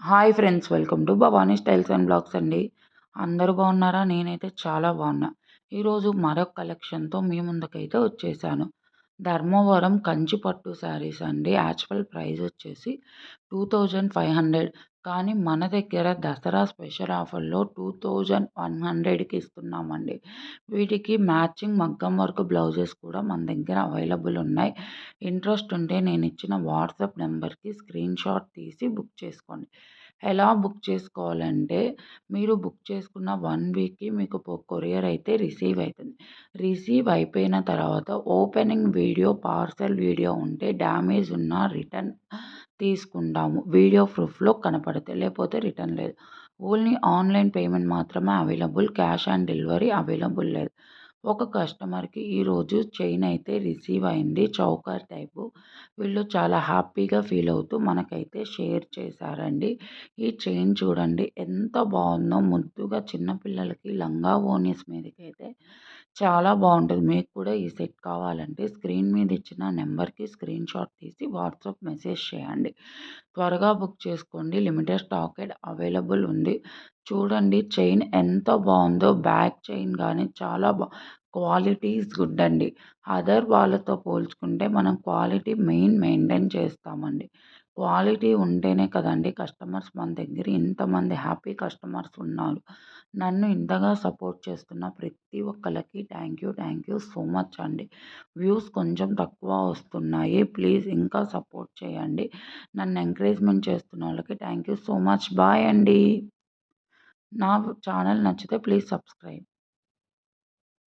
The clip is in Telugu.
Hi friends welcome to Bhavani styles and blogs అండి. అందరూ బాగున్నారా? నేనైతే చాలా బాగున్నా. ఈరోజు మరొక కలెక్షన్తో మీ ముందుకైతే వచ్చేసాను. ధర్మవరం కంచి పట్టు శారీస్ అండి. యాక్చువల్ ప్రైస్ వచ్చేసి టూ థౌజండ్ ఫైవ్ హండ్రెడ్. కానీ మన దగ్గర దసరా స్పెషల్ ఆఫర్లో టూ థౌజండ్ వన్ హండ్రెడ్కి ఇస్తున్నామండి. వీటికి మ్యాచింగ్ మగ్గం వర్క్ బ్లౌజెస్ కూడా మన దగ్గర అవైలబుల్ ఉన్నాయి. ఇంట్రెస్ట్ ఉంటే నేను ఇచ్చిన వాట్సాప్ నెంబర్కి స్క్రీన్ షాట్ తీసి బుక్ చేసుకోండి. ఎలా బుక్ చేసుకోవాలంటే మీరు బుక్ చేసుకున్న వన్ వీక్కి మీకు కొరియర్ అయితే రిసీవ్ అవుతుంది రిసీవ్ అయిపోయిన తర్వాత ఓపెనింగ్ వీడియో పార్సల్ వీడియో ఉంటే డ్యామేజ్ ఉన్న రిటర్న్ తీసుకుంటాము వీడియో ప్రూఫ్లో కనపడితే లేకపోతే రిటర్న్ లేదు. ఓన్లీ ఆన్లైన్ పేమెంట్ మాత్రమే available cash on delivery available లేదు. ఒక కస్టమర్కి ఈరోజు చైన్ అయితే రిసీవ్ అయింది చౌకర్ టైపు. వీళ్ళు చాలా హ్యాపీగా ఫీల్ అవుతూ మనకైతే షేర్ చేశారండి. ఈ చైన్ చూడండి ఎంత బాగుందో. ముద్దుగా చిన్నపిల్లలకి లంగా ఓనీస్ మీదకి అయితే చాలా బాగుంటుంది. మీకు కూడా ఈ సెట్ కావాలంటే స్క్రీన్ మీద ఇచ్చిన నెంబర్కి స్క్రీన్ షాట్ తీసి వాట్సాప్ మెసేజ్ చేయండి. త్వరగా బుక్ చేసుకోండి. లిమిటెడ్ స్టాక్ అవైలబుల్ ఉంది. చూడండి చైన్ ఎంత బాగుందో. బ్యాక్ చైన్ కానీ చాలా బా క్వాలిటీ ఈజ్ గుడ్ అండి. అదర్ వాళ్ళతో పోల్చుకుంటే మనం క్వాలిటీ మెయిన్ మెయింటైన్ చేస్తామండి. క్వాలిటీ ఉంటేనే కదండి కస్టమర్స్ మన దగ్గర ఇంతమంది హ్యాపీ కస్టమర్స్ ఉన్నారు. నన్ను ఇంతగా సపోర్ట్ చేస్తున్న ప్రతి ఒక్కరికి thank you thank you so much అండి. వ్యూస్ కొంచెం తక్కువ వస్తున్నాయి. ప్లీజ్ ఇంకా సపోర్ట్ చేయండి. నన్ను ఎంకరేజ్మెంట్ చేస్తున్న వాళ్ళకి thank you so much. Bye అండి. నా ఛానల్ నచ్చితే ప్లీజ్ సబ్స్క్రైబ్.